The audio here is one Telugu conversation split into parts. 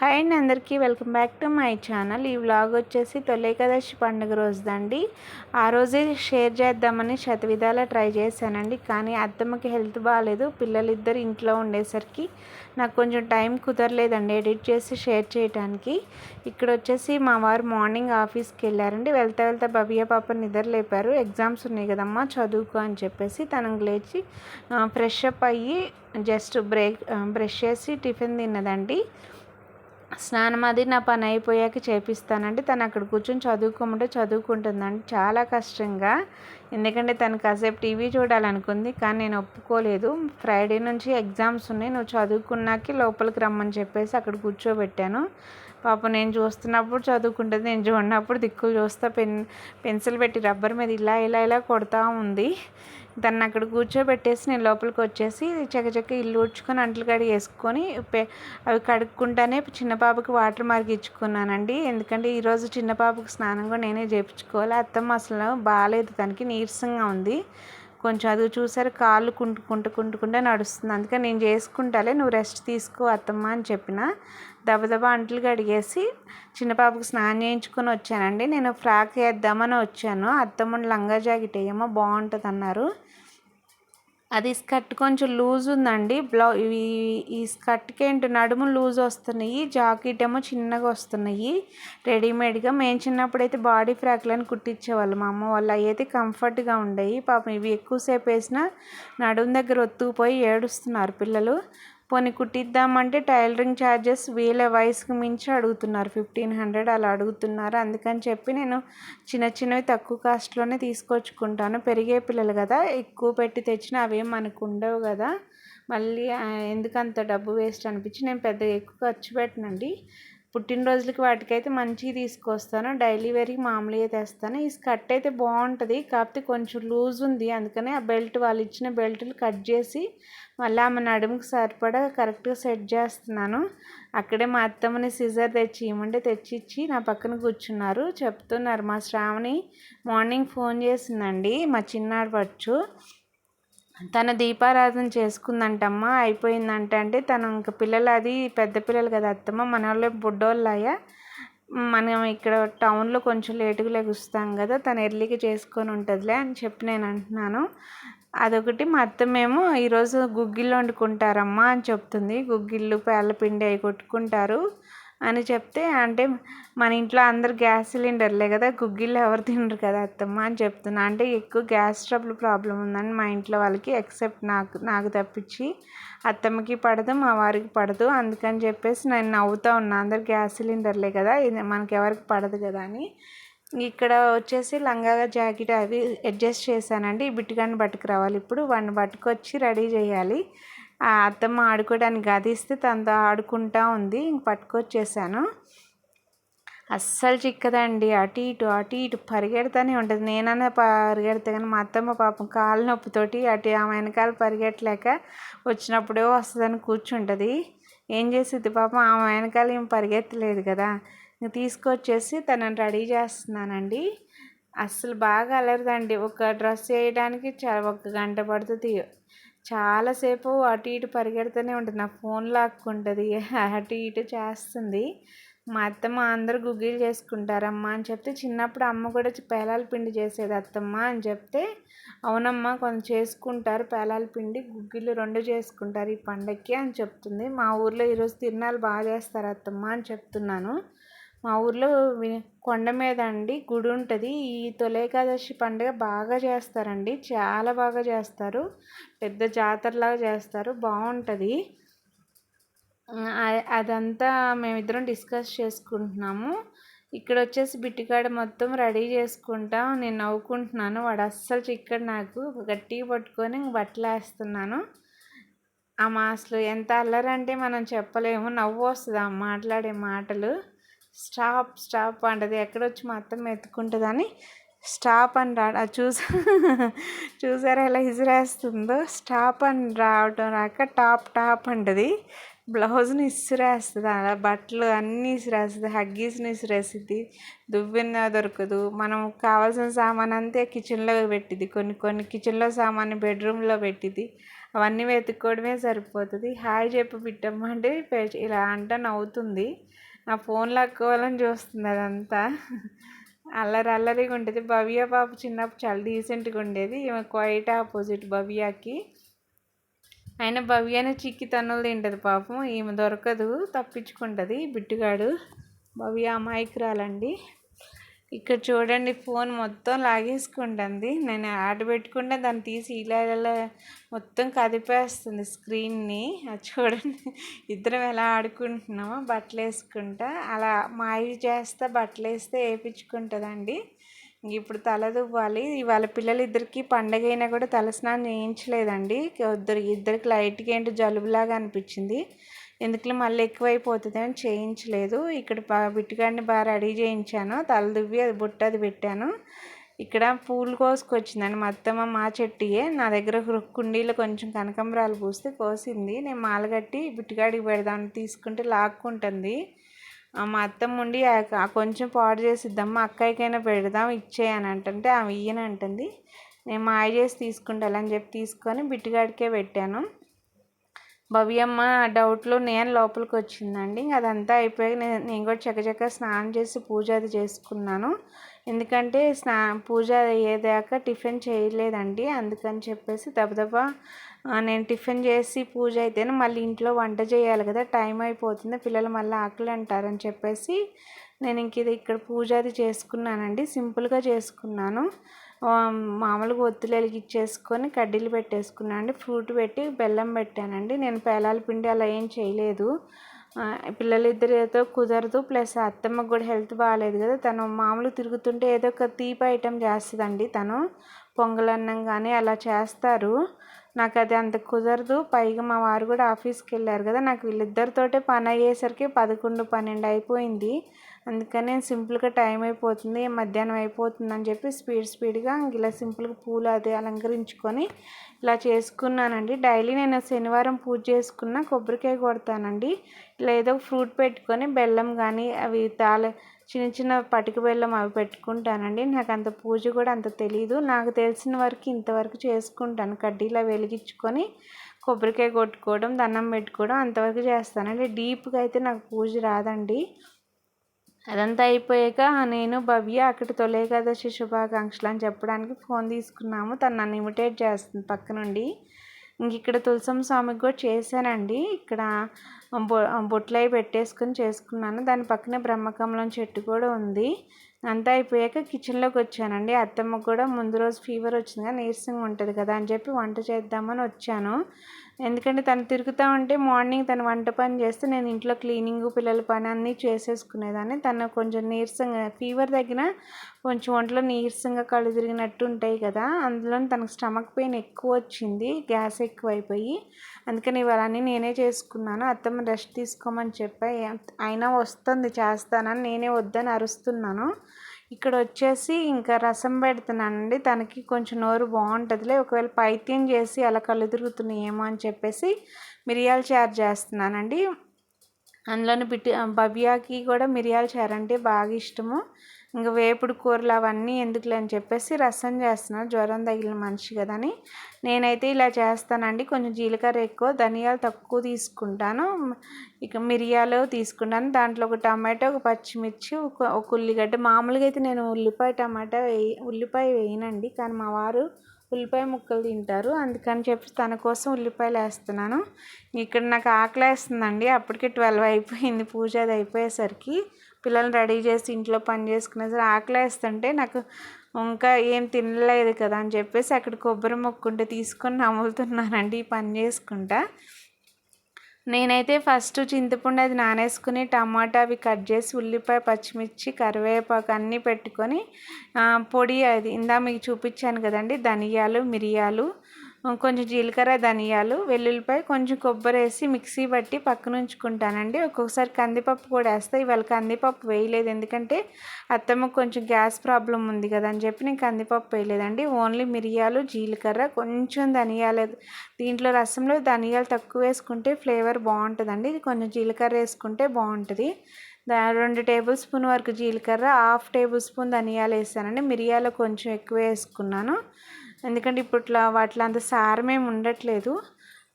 హాయ్ అండి అందరికీ. Welcome back to my channel. ఈ వ్లాగ్ వచ్చేసి తొలేకదశి పండుగ రోజుదండి. ఆ రోజే షేర్ చేద్దామని శతవిధాల ట్రై చేశానండి. కానీ అత్తమ్మకి హెల్త్ బాగాలేదు పిల్లలిద్దరు ఇంట్లో ఉండేసరికి నాకు కొంచెం టైం కుదరలేదండి ఎడిట్ చేసి షేర్ చేయడానికి ఇక్కడ వచ్చేసి మా వారు మార్నింగ్ ఆఫీస్కి వెళ్ళారండి. వెళ్తా వెళ్తా భవ్య పాప నిద్ర లేపారు. ఎగ్జామ్స్ ఉన్నాయి కదమ్మా చదువుకో అని చెప్పేసి తనకు లేచి ఫ్రెష్ అప్ అయ్యి జస్ట్ బ్రేక్ బ్రష్ చేసి టిఫిన్ తిన్నదండి. స్నానం అది నా పని అయిపోయాక చేపిస్తానండి తను అక్కడ కూర్చొని చదువుకోమంటే చదువుకుంటుందండి. చాలా కష్టంగా. ఎందుకంటే తను కాసేపు టీవీ చూడాలనుకుంది కానీ నేను ఒప్పుకోలేదు. ఫ్రైడే నుంచి ఎగ్జామ్స్ ఉన్నాయి నువ్వు చదువుకున్నాకే లోపలికి రమ్మని చెప్పేసి అక్కడ కూర్చోబెట్టాను. పాప నేను చూస్తున్నప్పుడు చదువుకుంటుంది నేను చూడనప్పుడు దిక్కులు చూస్తా పెన్ పెన్సిల్ పెట్టి రబ్బర్ మీద ఇలా ఇలా ఇలా కొడతా ఉంది. దాన్ని అక్కడ కూర్చోబెట్టేసి నేను లోపలికి వచ్చేసి చకచక ఇల్లు ఉడ్చుకొని అంట్లు కడిగి వేసుకొని అవి కడుక్కుంటానే చిన్న పాపకి వాటర్ మార్గిచ్చుకున్నానండి ఎందుకంటే ఈరోజు చిన్న పాపకి స్నానం కూడా నేనే చేయించుకోవాలి అత్తమ్మ అసలు బాగాలేదు. తనకి నీరసంగా ఉంది. కొంచెం అది చూసారు కాళ్ళు కుంటుకుంటూ కుంటుకుంటే నడుస్తుంది. అందుకని నేను చేసుకుంటాలే నువ్వు రెస్ట్ తీసుకో అత్తమ్మ అని చెప్పిన. దబదబా అంట్లు కడిగేసి చిన్నపాపకు స్నానం చేయించుకొని వచ్చానండి. నేను ఫ్రాక్ వేద్దామని వచ్చాను. అత్తమ్మ లంగా జాకెట్ వేయమో బాగుంటుంది అన్నారు అది స్కర్ట్ కొంచెం లూజ్ ఉందండి. బ్లౌ ఈ స్కర్ట్కి ఏంటి నడుము లూజ్ వస్తున్నాయి జాకెట్ ఏమో చిన్నగా వస్తున్నాయి రెడీమేడ్గా. మేము చిన్నప్పుడు అయితే బాడీ ఫ్రాక్లను కుట్టించేవాళ్ళం మా అమ్మ వాళ్ళు అవి అయితే కంఫర్ట్గా ఉండేవి. పాపం ఇవి ఎక్కువసేపు వేసినా నడుము దగ్గర ఒత్తుకుపోయి ఏడుస్తున్నారు పిల్లలు. పోనీ కుట్టిద్దామంటే టైలరింగ్ ఛార్జెస్ వీళ్ళ వయసుకు మించి అడుగుతున్నారు. ఫిఫ్టీన్ హండ్రెడ్ అలా అడుగుతున్నారు. అందుకని చెప్పి నేను చిన్న చిన్నవి తక్కువ కాస్ట్లోనే తీసుకొచ్చుకుంటాను. పెరిగే పిల్లలు కదా ఎక్కువ పెట్టి తెచ్చినా అవేం మనకు ఉండవు కదా. మళ్ళీ ఎందుకు అంత డబ్బు వేస్ట్ అనిపించి నేను పెద్దగా ఎక్కువ ఖర్చు పెట్టనండి. పుట్టినరోజులకి వాటికైతే మంచిగా తీసుకొస్తాను. డైలీ వేర్కి మామూలుగా తెస్తాను. ఈ స్కర్ట్ అయితే బాగుంటుంది కాకపోతే కొంచెం లూజ్ ఉంది. అందుకనే ఆ బెల్ట్ వాళ్ళు ఇచ్చిన బెల్ట్లు కట్ చేసి మళ్ళీ ఆమె నడుముకి సరిపడా కరెక్ట్గా సెట్ చేస్తున్నాను. అక్కడే మా అత్తమ్మని సిజర్ తెచ్చి ఇవ్వమంటే తెచ్చిచ్చి నా పక్కన కూర్చున్నారు. చెప్తున్నారు మా శ్రావణి మార్నింగ్ ఫోన్ చేసిందండి. మా చిన్నాడు వచ్చు. తను దీపారాధన చేసుకుందంటమ్మా అయిపోయిందంట. అంటే తను ఇంకా పిల్లలు అది పెద్ద పిల్లలు కదా అత్తమ్మ మన వాళ్ళు బుడ్డోళ్ళయ్యా. మనం ఇక్కడ టౌన్లో కొంచెం లేటుగా లెగుస్తాం కదా తను ఎర్లీగా చేసుకొని ఉంటుందిలే అని చెప్పి నేను అంటున్నాను. అదొకటి మా అత్తమేమో ఈరోజు గుగ్గిళ్ళు వండుకుంటారమ్మా అని చెప్తుంది. గుగ్గిళ్ళు పేళ్ళపిండి అవి కొట్టుకుంటారు. అని చెప్తే అంటే మన ఇంట్లో అందరు గ్యాస్ సిలిండర్లే కదా గుగ్గిళ్ళు ఎవరు తినరు కదా అత్తమ్మ అని చెప్తున్నా. అంటే ఎక్కువ గ్యాస్ ట్రబుల్ ప్రాబ్లం ఉందని మా ఇంట్లో వాళ్ళకి ఎక్సెప్ట్ నాకు నాకు తప్పించి అత్తమ్మకి పడదు మా వారికి పడదు. అందుకని చెప్పేసి నేను నవ్వుతూ ఉన్నా అందరు గ్యాస్ సిలిండర్లే కదా మనకి ఎవరికి పడదు కదా అని. ఇక్కడ వచ్చేసి లంగా జాకెట్ అవి అడ్జస్ట్ చేశానండి. ఈ బిట్టుగాన్ని పట్టుకురావాలి. ఇప్పుడు వాడిని పట్టుకొచ్చి రెడీ చేయాలి. ఆ అత్తమ్మ ఆడుకోవడానికి గది ఇస్తే తనతో ఆడుకుంటా ఉంది. ఇంక పట్టుకొచ్చేసాను. అస్సలు చిక్కదండి. అటు ఇటు అటు ఇటు పరిగెడతానే ఉంటుంది. నేనన్నా పరిగెడతా కానీ మా అత్తమ్మ పాపం కాలు నొప్పితోటి అటు ఆమె వెనకాల పరిగెట్టలేక వచ్చినప్పుడే వస్తుందని కూర్చుంటుంది. ఏం చేసేది పాపం? ఆమె వెనకాల ఏం పరిగెత్తలేదు కదా. తీసుకొచ్చేసి తనని రెడీ చేస్తున్నానండి. అస్సలు బాగా అలరదండి. ఒక డ్రెస్ వేయడానికి చాలా ఒక గంట పడుతుంది. చాలాసేపు అటు ఇటు పరిగెడుతూనే ఉంటుంది. నా ఫోన్ లాక్కుంటుంది. అటు ఇటు చేస్తుంది. మా అత్తమ్మ అందరూ గుగ్గిలు చేసుకుంటారమ్మా అని చెప్తే చిన్నప్పుడు అమ్మ కూడా పేలాల పిండి చేసేది అత్తమ్మ అని చెప్తే అవునమ్మా కొంచెం చేసుకుంటారు పేలాల పిండి గుగ్గిలు రెండు చేసుకుంటారు ఈ పండక్కి అని చెప్తుంది. మా ఊర్లో ఈరోజు తిరునాళ్ళు బాగా చేస్తారు అత్తమ్మ అని చెప్తున్నాను. మా ఊర్లో కొండ మీద అండి గుడి ఉంటుంది. ఈ తొలేకాదశి పండుగ బాగా చేస్తారండి. చాలా బాగా చేస్తారు. పెద్ద జాతరలాగా చేస్తారు. బాగుంటుంది. అదంతా మేమిద్దరం డిస్కస్ చేసుకుంటున్నాము. ఇక్కడ వచ్చేసి బిట్టికాడ మొత్తం రెడీ చేసుకుంటా నేను నవ్వుకుంటున్నాను. వాడు అస్సలు చిక్కడు నాకు. గట్టిగా పట్టుకొని బట్టలు వేస్తున్నాను ఆ మాస్లు ఎంత అల్లరంటే మనం చెప్పలేము. నవ్వు వస్తుంది ఆ మాట్లాడే మాటలు. స్టాప్ స్టాప్ అంటది. ఎక్కడొచ్చి మా అత్తమ్మ ఎత్తుకుంటుందని స్టాప్ అని రా చూసా. చూసారా ఎలా ఇసిరేస్తుందో? స్టాప్ అని రావటం రాక టాప్ టాప్ అంటది. బ్లౌజ్ని ఇసిరేస్తుంది అలా బట్టలు అన్నీ ఇసిరేస్తుంది హగ్గీస్ని ఇసిరేస్తుంది. దువ్విన దొరకదు. మనం కావాల్సిన సామాన్ అంతే కిచెన్లో పెట్టింది కొన్ని కొన్ని కిచెన్లో సామాన్ బెడ్రూమ్లో పెట్టింది అవన్నీ వెతుక్కోవడమే సరిపోతుంది. హాయ్ చెప్పు బిట్టమ్మ అంటే ఇలా అంట నవ్వుతుంది. నా ఫోన్ లాక్కోవాలని చూస్తుంది అదంతా. అల్లరి అల్లరిగా ఉంటుంది భవ్య పాప చిన్నప్పుడు చాలా డీసెంట్గా ఉండేది. ఈమె క్వైట్ ఆపోజిట్ భవ్యకి. ఆయన భవ్యనే చిక్కి తన్నులు తింటుంది పాపం. ఈమె దొరకదు తప్పించుకుంటుంది. బిట్టుగాడు. భవ్య అమాయకురాలండి. ఇక్కడ చూడండి ఫోన్ మొత్తం లాగేసుకుంటుంది. నేను ఆట పెట్టుకుంటే దాన్ని తీసి ఇలా ఇలా మొత్తం కదిపేస్తుంది స్క్రీన్ని. అది చూడండి ఇద్దరం ఎలా ఆడుకుంటున్నామో బట్టలు వేసుకుంటా. అలా మాయ చేస్తే బట్టలు వేస్తే వేయించుకుంటుందండి. ఇప్పుడు తల దువ్వాలి. ఇవాళ పిల్లలు ఇద్దరికి పండగ అయినా కూడా తలస్నానం చేయించలేదండి. ఇద్దరు ఇద్దరికి లైట్గా ఏంటో జలుబులాగా అనిపించింది. ఎందుకులే మళ్ళీ ఎక్కువైపోతుంది అని చేయించలేదు. ఇక్కడ బా బిట్టుగాడిని బాగా రెడీ చేయించాను. తల దువ్వి అది బుట్ట అది పెట్టాను. ఇక్కడ పూలు కోసుకొచ్చిందండి మా అత్తమ్మ మా చెట్టుయే. నా దగ్గర కుండీలో కొంచెం కనకంబరాలు పూస్తే కోసింది. నేను మాలగట్టి బిట్టుగాడికి పెడదామని తీసుకుంటే లాక్కుంటుంది. మా అత్తమ్మ ఉండి కొంచెం పాడు చేసిద్దమ్మా అక్కయ్యకైనా పెడదాం ఇచ్చేయని అంటుంటే ఆమె ఇయ్యనంటుంది. నేను మాయ చేసి తీసుకుంటానని చెప్పి తీసుకొని బిట్టుగాడికే పెట్టాను. భవ్యమ్మ డౌట్లో నేను లోపలికి వచ్చిందండి. అదంతా అయిపోయాక నేను నేను కూడా చకచక స్నానం చేసి పూజ అది చేసుకున్నాను. ఎందుకంటే స్నా పూజ అయ్యేదాకా టిఫిన్ చేయలేదండి. అందుకని చెప్పేసి దబదబా నేను టిఫిన్ చేసి పూజ అయితేనే మళ్ళీ ఇంట్లో వంట చేయాలి కదా టైం అయిపోతుంది. పిల్లలు మళ్ళీ ఆకలి అంటారని చెప్పేసి నేను ఇంక ఇది ఇక్కడ పూజ అది చేసుకున్నానండి. సింపుల్గా చేసుకున్నాను. మామూలుగా ఒత్తులు వెలిగించేసుకొని కడ్డీలు పెట్టేసుకున్నాను అండి. ఫ్రూట్ పెట్టి బెల్లం పెట్టానండి. నేను పేలాల పిండి అలా ఏం చేయలేదు. ఆ, పిల్లలిద్దరితో కుదరదు. ప్లస్ అత్తమ్మకు కూడా హెల్త్ బాగాలేదు కదా. తను మామూలు తిరుగుతుంటే ఏదో ఒక తీపి ఐటెం చేస్తుందండి తను. పొంగలన్నం కానీ అలా చేస్తారు. నాకు అది అంత కుదరదు. పైగా మా వారు కూడా ఆఫీస్కి వెళ్ళారు కదా. నాకు వీళ్ళిద్దరితోటే పని అయ్యేసరికి పదకొండు పన్నెండు అయిపోయింది. అందుకని నేను సింపుల్గా టైం అయిపోతుంది మధ్యాహ్నం అయిపోతుంది అని చెప్పి స్పీడ్ స్పీడ్గా ఇలా సింపుల్గా పూలు అది అలంకరించుకొని ఇలా చేసుకున్నానండి. డైలీ నేను శనివారం పూజ చేసుకున్న కొబ్బరికాయ కొడతానండి. ఇలా ఏదో ఫ్రూట్ పెట్టుకొని బెల్లం కానీ అవి తాల చిన్న చిన్న పటిక బెల్లం అవి పెట్టుకుంటానండి. నాకు అంత పూజ కూడా అంత తెలియదు నాకు తెలిసిన వరకు ఇంతవరకు చేసుకుంటాను. కడ్డీలా వెలిగించుకొని కొబ్బరికాయ కొట్టుకోవడం దండం పెట్టుకోవడం అంతవరకు చేస్తానండి. డీప్గా అయితే నాకు పూజ రాదండి. అదంతా అయిపోయాక నేను భవ్య అక్కడ తొలి ఏకాదశి శుభాకాంక్షలు అని చెప్పడానికి ఫోన్ తీసుకున్నాము. తను నన్ను ఇమిటేట్ చేస్తుంది పక్క నుండి ఇంక ఇక్కడ తులసం స్వామికి కూడా చేశానండి ఇక్కడ బొ బొట్లు అవి పెట్టేసుకొని చేసుకున్నాను. దాని పక్కనే బ్రహ్మకమలం చెట్టు కూడా ఉంది. అంతా అయిపోయాక కిచెన్లోకి వచ్చానండి. అత్తమ్మకు కూడా ముందు రోజు ఫీవర్ వచ్చింది నీరసంగా ఉంటుంది కదా అని చెప్పి వంట చేద్దామని వచ్చాను. ఎందుకంటే తను తిరుగుతూ ఉంటే మార్నింగ్ తను వంట పని చేస్తే నేను ఇంట్లో క్లీనింగ్ పిల్లల పని అన్నీ చేసేసుకునేదాన్ని. తను కొంచెం నీరసంగా ఫీవర్ తగ్గిన కొంచెం ఒంట్లో నీరసంగా కళ్ళు తిరిగినట్టు ఉంటాయి కదా అందులో తనకు స్టమక్ పెయిన్ ఎక్కువ వచ్చింది గ్యాస్ ఎక్కువ అయిపోయి అందుకని ఇవన్నీ నేనే చేసుకున్నాను. అత్తమ్మ రెస్ట్ తీసుకోమని చెప్పా అయినా వస్తుంది చేస్తానని నేనే వద్దని అరుస్తున్నాను. ఇక్కడ వచ్చేసి ఇంకా రసం పెడుతున్నానండి. తనకి కొంచెం నోరు బాగుంటుందిలే. ఒకవేళ పైత్యం చేసి అలా కళ్ళు తిరుగుతున్నాయేమో అని చెప్పేసి మిరియాలు చారు చేస్తున్నానండి. అందులోని బిట్టి భవ్యాకి కూడా మిరియాల చారు అంటే బాగా ఇష్టము. ఇంకా వేపుడు కూరలు అవన్నీ ఎందుకులే అని చెప్పేసి రసం చేస్తున్నాను జ్వరం తగిలిన మనిషి కదా అని నేనైతే ఇలా చేస్తానండి. కొంచెం జీలకర్ర ఎక్కువ ధనియాలు తక్కువ తీసుకుంటాను. ఇక మిరియాలు తీసుకుంటాను. దాంట్లో ఒక టమాటో ఒక పచ్చిమిర్చి ఒక ఒక ఉల్లిగడ్డ. మామూలుగా అయితే నేను ఉల్లిపాయ టమాటా వేయి ఉల్లిపాయ వేయనండి. కానీ మా వారు ఉల్లిపాయ ముక్కలు తింటారు. అందుకని చెప్పి తన కోసం ఉల్లిపాయలు వేస్తున్నాను. ఇక్కడ నాకు ఆకలి వేస్తుందండి అప్పటికే ట్వెల్వ్ అయిపోయింది. పూజ అది అయిపోయేసరికి. పిల్లల్ని రెడీ చేసి ఇంట్లో పని చేసుకునేసరికి ఆకలి వేస్తుంటే నాకు ఇంకా ఏం తినలేదు కదా అని చెప్పేసి అక్కడ కొబ్బరి మొక్కుంటే తీసుకొని నములుతున్నానండి ఈ పని చేసుకుంటా. నేనైతే ఫస్ట్ చింతపండు అది నానేసుకుని టమాటా అవి కట్ చేసి ఉల్లిపాయ పచ్చిమిర్చి కరివేపాకు అన్నీ పెట్టుకొని పొడి అది ఇందా మీకు చూపించాను కదండి ధనియాలు మిరియాలు కొంచెం జీలకర్ర ధనియాలు వెల్లుల్లిపాయ కొంచెం కొబ్బరి వేసి మిక్సీ పట్టి పక్కన ఉంచుకుంటానండి. ఒక్కొక్కసారి కందిపప్పు కూడా వేస్తాయి ఇవాళ కందిపప్పు వేయలేదు. ఎందుకంటే అత్తమ్మ కొంచెం గ్యాస్ ప్రాబ్లం ఉంది కదా అని చెప్పి నేను కందిపప్పు వేయలేదండి. ఓన్లీ మిరియాలు జీలకర్ర కొంచెం ధనియాలు. దీంట్లో రసంలో ధనియాలు తక్కువ వేసుకుంటే ఫ్లేవర్ బాగుంటుందండి. కొంచెం జీలకర్ర వేసుకుంటే బాగుంటుంది. దా రెండు టేబుల్ స్పూన్ వరకు జీలకర్ర హాఫ్ టేబుల్ స్పూన్ ధనియాలు వేసానండి. మిరియాలు కొంచెం ఎక్కువ వేసుకున్నాను. ఎందుకంటే ఇప్పట్లో వాటిలో అంత సారం ఏమి ఉండట్లేదు.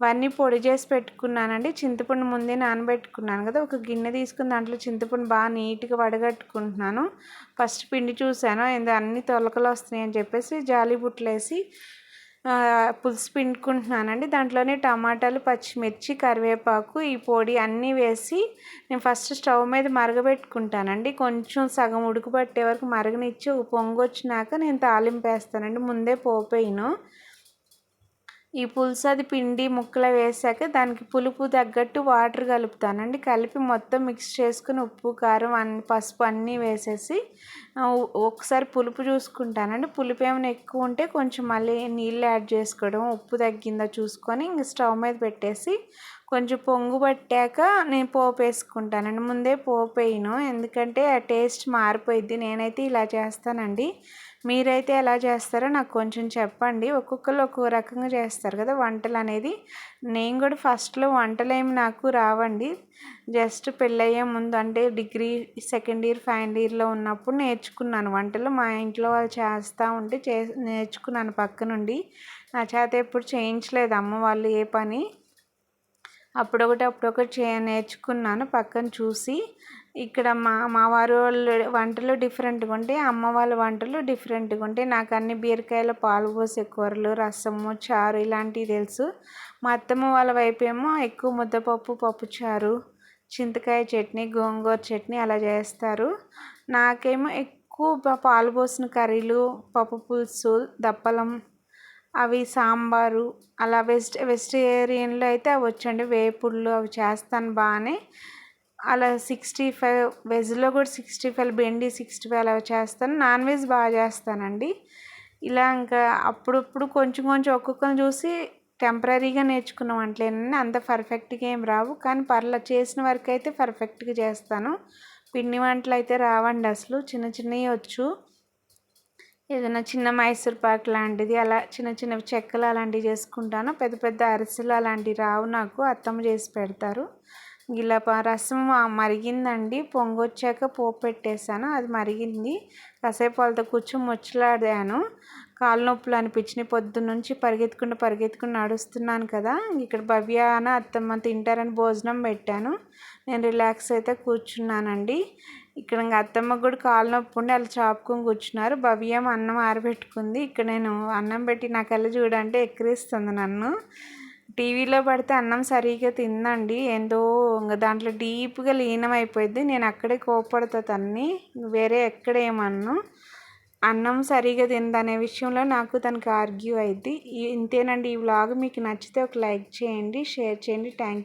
అవన్నీ పొడి చేసి పెట్టుకున్నానండి. చింతపండు ముందే నానబెట్టుకున్నాను కదా ఒక గిన్నె తీసుకుని దాంట్లో చింతపండు బాగా నీట్గా వడగట్టుకుంటున్నాను. ఫస్ట్ పిండి చూశాను ఏందో అన్ని తొలకలు వస్తున్నాయి అని చెప్పేసి జాలి బుట్టలేసి పులుసు పిండుకుంటున్నానండి. దాంట్లోనే టమాటాలు పచ్చిమిర్చి కరివేపాకు ఈ పొడి అన్నీ వేసి నేను ఫస్ట్ స్టవ్ మీద మరగబెట్టుకుంటానండి. కొంచెం సగం ఉడుకుపట్టే వరకు మరగనిచ్చి ఒక పొంగు వచ్చినాక నేను తాలింపు వేస్తానండి. ముందే పోపేయను ఈ పులుసు అది పిండి ముక్కలు వేసాక దానికి పులుపు తగ్గట్టు వాటర్ కలుపుతానండి. కలిపి మొత్తం మిక్స్ చేసుకుని ఉప్పు కారం అన్ని పసుపు అన్నీ వేసేసి ఒకసారి పులుపు చూసుకుంటానండి. పులుపు ఏమైనా ఎక్కువ ఉంటే కొంచెం మళ్ళీ నీళ్ళు యాడ్ చేసుకోవడం ఉప్పు తగ్గిందో చూసుకొని ఇంక స్టవ్ మీద పెట్టేసి కొంచెం పొంగు పట్టాక నేను పోపు వేసుకుంటానండి. ముందే పోపు వేయను ఎందుకంటే ఆ టేస్ట్ మారిపోయిద్ది. నేనైతే ఇలా చేస్తానండి. మీరైతే ఎలా చేస్తారో నాకు కొంచెం చెప్పండి. ఒక్కొక్కరు ఒక్కో రకంగా చేస్తారు కదా వంటలు అనేది నేను కూడా ఫస్ట్లో వంటలు ఏమి నాకు రావండి. జస్ట్ పెళ్ళయ్యే ముందు అంటే డిగ్రీ సెకండ్ ఇయర్ ఫైనల్ ఇయర్లో ఉన్నప్పుడు నేర్చుకున్నాను. వంటలు మా ఇంట్లో వాళ్ళు చేస్తూ ఉంటే చే నేర్చుకున్నాను పక్క నుండి నా చేత ఎప్పుడు చేయించలేదు అమ్మ వాళ్ళు ఏ పని. అప్పుడొకటి అప్పుడొకటి చే నేర్చుకున్నాను పక్కన చూసి. ఇక్కడ మా మా వారు వాళ్ళు వంటలు డిఫరెంట్గా ఉంటాయి అమ్మ వాళ్ళ వంటలు డిఫరెంట్గా ఉంటాయి నాకు అన్ని బీరకాయలు పాలు పోసే కూరలు రసము చారు ఇలాంటివి తెలుసు. మా అత్తమ్మ వాళ్ళ వైపు ఏమో ఎక్కువ ముద్దపప్పు పప్పు చారు చింతకాయ చట్నీ గోంగూర చట్నీ అలా చేస్తారు. నాకేమో ఎక్కువ పాలు పోసిన కర్రీలు పప్పు పులుసు దప్పలం అవి సాంబారు అలా వెజిట వెజిటేరియన్లో అయితే అవి వచ్చండి వేపుళ్ళు అవి చేస్తాను బాగానే. అలా సిక్స్టీ ఫైవ్ వెజ్లో కూడా సిక్స్టీ ఫైవ్ బెండి సిక్స్టీ ఫైవ్ అలా చేస్తాను. నాన్ వెజ్ బాగా చేస్తానండి. ఇలా ఇంకా అప్పుడప్పుడు కొంచెం కొంచెం ఒక్కొక్కరిని చూసి టెంపరీగా నేర్చుకున్న వంటలేనండి. అంత పర్ఫెక్ట్గా ఏం రావు. కానీ పర్ల చేసిన వరకు అయితే పర్ఫెక్ట్గా చేస్తాను. పిండి వంటలు అయితే రావండి అసలు. చిన్న చిన్నవి వచ్చు. ఏదైనా చిన్న మైసూర్ పాక్ లాంటిది అలా చిన్న చిన్నవి చెక్కలు అలాంటివి చేసుకుంటాను. పెద్ద పెద్ద అరిసెలు అలాంటివి రావు నాకు. అత్తమ్మ చేసి పెడతారు. ఇలా రసం మరిగిందండి. పొంగొచ్చాక పోపు పెట్టేశాను. అది మరిగింది. కాసేపు వాళ్ళతో కూర్చొని ముచ్చలాడాను. కాళ్ళ నొప్పులు అనిపించినాయి. పొద్దున్న నుంచి పరిగెత్తుకుంటూ పరిగెత్తుకుని నడుస్తున్నాను కదా. ఇక్కడ భవ్యాన అత్తమ్మ తింటారని భోజనం పెట్టాను. నేను రిలాక్స్ అయితే కూర్చున్నానండి. ఇక్కడ ఇంకా అత్తమ్మ కూడా కాళ్ళ నొప్పి ఉండి అలా చాపుకొని కూర్చున్నారు. భవ్యం అన్నం ఆరబెట్టుకుంది. ఇక్కడ నేను అన్నం పెట్టి నా కళ్ళు చూడంటే ఎక్కిరిస్తుంది నన్ను. టీవీలో పడితే అన్నం సరిగ్గా తిందండి. ఏందో ఇంకా దాంట్లో డీప్గా లీనం అయిపోయింది నేను అక్కడే కోపడతా తన్ని. వేరే ఎక్కడ ఏమన్ను? అన్నం సరిగా తిందనే విషయంలో నాకు తనకి ఆర్గ్యూ అయింది ఇంతేనండి ఈ వ్లాగ్. మీకు నచ్చితే ఒక లైక్ చేయండి షేర్ చేయండి. థ్యాంక్